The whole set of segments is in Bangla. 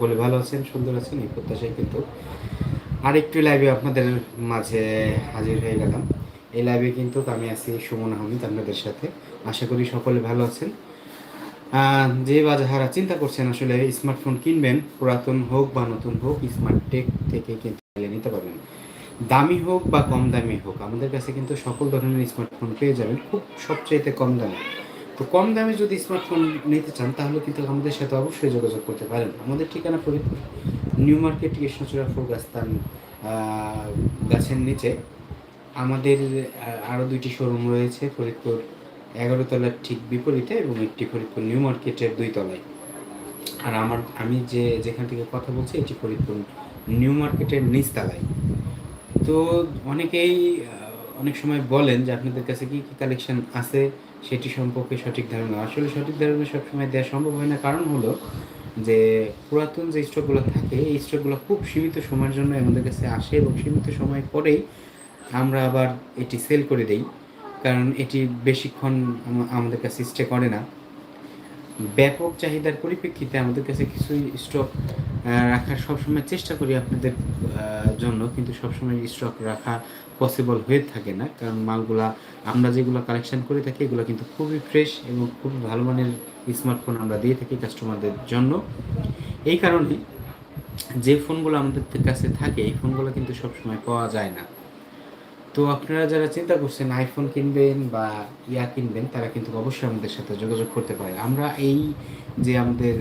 বলে ভালো আছেন, সুন্দর আছেন, এই প্রত্যাশায় কিন্তু। আরেকটু লাইভে আপনাদের মাঝে হাজির হয়ে গেলাম। এই লাইভে কিন্তু আমি আছি সুমন আহমেদ আপনাদের সাথে। আশা করি সকলে ভালো আছেন। যে বা যারা চিন্তা করছেন আসলে স্মার্টফোন কিনবেন, পুরাতন হোক বা নতুন হোক স্মার্ট টেক থেকে কিন্তু নিতে পারবেন। দামি হোক বা কম দামি হোক, আমাদের কাছে কিন্তু সকল ধরনের স্মার্টফোন পেয়ে যাবেন। খুব সবচাইতে কম দামে। তো কম দামে যদি স্মার্টফোন নিতে চান, তাহলে কিন্তু আমাদের সাথে অবশ্যই যোগাযোগ করতে পারেন। আমাদের ঠিকানা ফরিদপুর, নিউ মার্কেট, কৃষ্ণচূড়া ফুল গাছতান গাছের নিচে। আমাদের আরও দুইটি শোরুম রয়েছে, ফরিদপুর এগারো তলার ঠিক বিপরীতে এবং একটি ফরিদপুর নিউ মার্কেটের দুই তলায়। আর আমার, আমি যে, যেখান থেকে কথা বলছি, এটি ফরিদপুর নিউ মার্কেটের নিচতলায়। তো অনেকেই অনেক সময় বলেন যে আপনাদের কাছে কী কী কালেকশন আছে? সেটি সম্পর্কে সঠিক ধারণা। আসলে সঠিক ধারণা সবসময় দেওয়া সম্ভব হয় না। কারণ হলো যে পুরাতন যে স্টকগুলো থাকে, এই স্টকগুলো খুব সীমিত সময়ের জন্য আমাদের কাছে আসে এবং সীমিত সময় পরেই আমরা আবার এটি সেল করে দেই। কারণ এটি বেশিক্ষণ আমাদের কাছে স্টে করে না। ব্যাপক চাহিদার পরিপ্রেক্ষিতে আমাদের কাছে কিছু স্টক রাখার সবসময় চেষ্টা করি আপনাদের জন্য, কিন্তু সবসময় স্টক রাখা পসিবল হয়ে থাকে না। কারণ মালগুলা, আমরা যেগুলো কালেকশন করে থাকি, এগুলো কিন্তু খুবই ফ্রেশ এবং খুবই ভালো মানের স্মার্টফোন আমরা দিয়ে থাকি কাস্টমারদের জন্য। এই কারণে যে ফোনগুলো আমাদের কাছে থাকে, এই ফোনগুলো কিন্তু সবসময় পাওয়া যায় না। তো আপনারা যারা চিন্তা করছেন আইফোন কিনবেন বা ইয়া কিনবেন, তারা কিন্তু অবশ্যই আমাদের সাথে যোগাযোগ করতে পারেন। আমরা এই যে আমাদের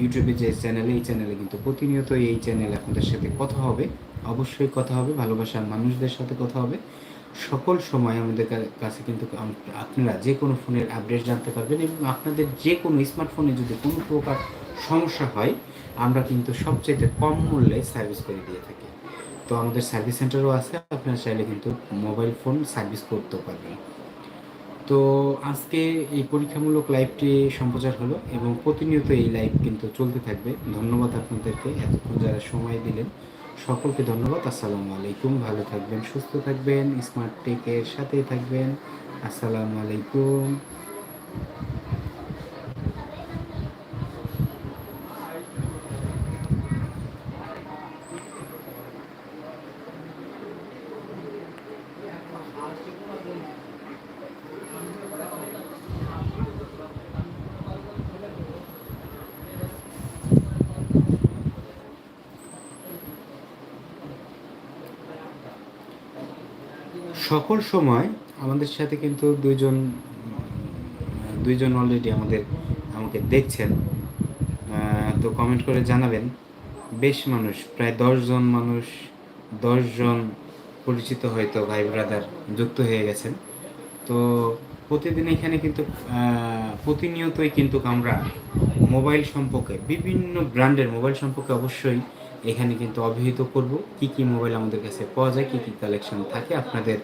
ইউটিউবে যে চ্যানেল এই চ্যানেলে কিন্তু প্রতিনিয়ত এই চ্যানেলে আপনাদের সাথে কথা হবে। অবশ্যই কথা হবে, ভালোবাসার মানুষদের সাথে কথা হবে। সকল সময় আমাদের কাছে কিন্তু আপনারা যে কোনো ফোনের আপডেট জানতে পারবেন এবং আপনাদের যে কোনো স্মার্টফোনে যদি কোনো প্রকার সমস্যা হয়, আমরা কিন্তু সবচেয়ে কম মূল্যে সার্ভিস করে দিয়ে থাকি। তো আমাদের সার্ভিস সেন্টারও আছে, আপনারা চাইলে কিন্তু মোবাইল ফোন সার্ভিস করতেও পারবেন। তো আজকে এই পরীক্ষামূলক লাইভটি সম্প্রচার হলো এবং প্রতিনিয়ত এই লাইভ কিন্তু চলতে থাকবে। ধন্যবাদ আপনাদেরকে এতক্ষণ যারা সময় দিলেন। সকলকে ধন্যবাদ, আসসালামু আলাইকুম। ভালো থাকবেন, সুস্থ থাকবেন, স্মার্ট টেকের সাথেই থাকবেন। আসসালামু আলাইকুম। সকল সময় আমাদের সাথে কিন্তু দুইজন দুইজন অলরেডি আমাদের, আমাকে দেখছেন। তো কমেন্ট করে জানাবেন, বেশ মানুষ, প্রায় দশজন মানুষ, দশজন পরিচিত হয়তো ভাই ব্রাদার যুক্ত হয়ে গেছেন। তো প্রতিদিন এখানে কিন্তু প্রতিনিয়তই কিন্তু আমরা মোবাইল সম্পর্কে, বিভিন্ন ব্র্যান্ডের মোবাইল সম্পর্কে অবশ্যই এখানে কিন্তু অবহিত করব। কি কি মোবাইল আমাদের কাছে পাওয়া যায়, কি কি কালেকশন থাকে, আপনাদের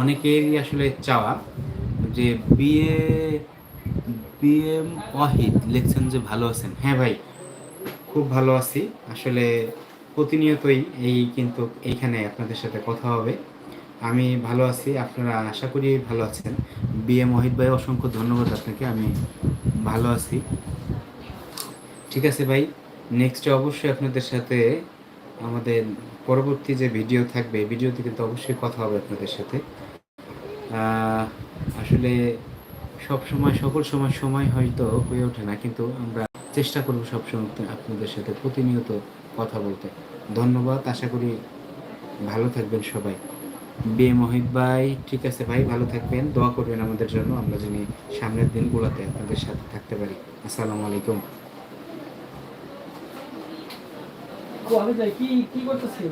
অনেকেরই আসলে চাওয়া যে বিয়ে বিএম ওয়াহিদ লিখছেন যে ভালো আছেন। হ্যাঁ ভাই, খুব ভালো আছি। আসলে প্রতিনিয়তই এই কিন্তু এইখানে আপনাদের সাথে কথা হবে। আমি ভালো আছি, আপনারা আশা করি ভালো আছেন। বিএম ওয়াহিদ ভাই, অসংখ্য ধন্যবাদ আপনাকে, আমি ভালো আছি। ঠিক আছে ভাই নেক্সটে অবশ্যই আপনাদের সাথে আমাদের পরবর্তী যে ভিডিও থাকবে ভিডিওতে কিন্তু অবশ্যই কথা হবে আপনাদের সাথে। আসলে সব সময়, সকল সময় সময় হয়তো হয়ে ওঠে না, কিন্তু আমরা চেষ্টা করব সবসময় আপনাদের সাথে প্রতিনিয়ত কথা বলতে। ধন্যবাদ, আশা করি ভালো থাকবেন সবাই। বিয়ে মোহিত ভাই, ঠিক আছে ভাই, ভালো থাকবেন। দোয়া করবেন আমাদের জন্য, আমরা যেন সামনের দিনগুলোতে আপনাদের সাথে থাকতে পারি। আসসালামু আলাইকুম। আমি যাই। কি কি করতেছি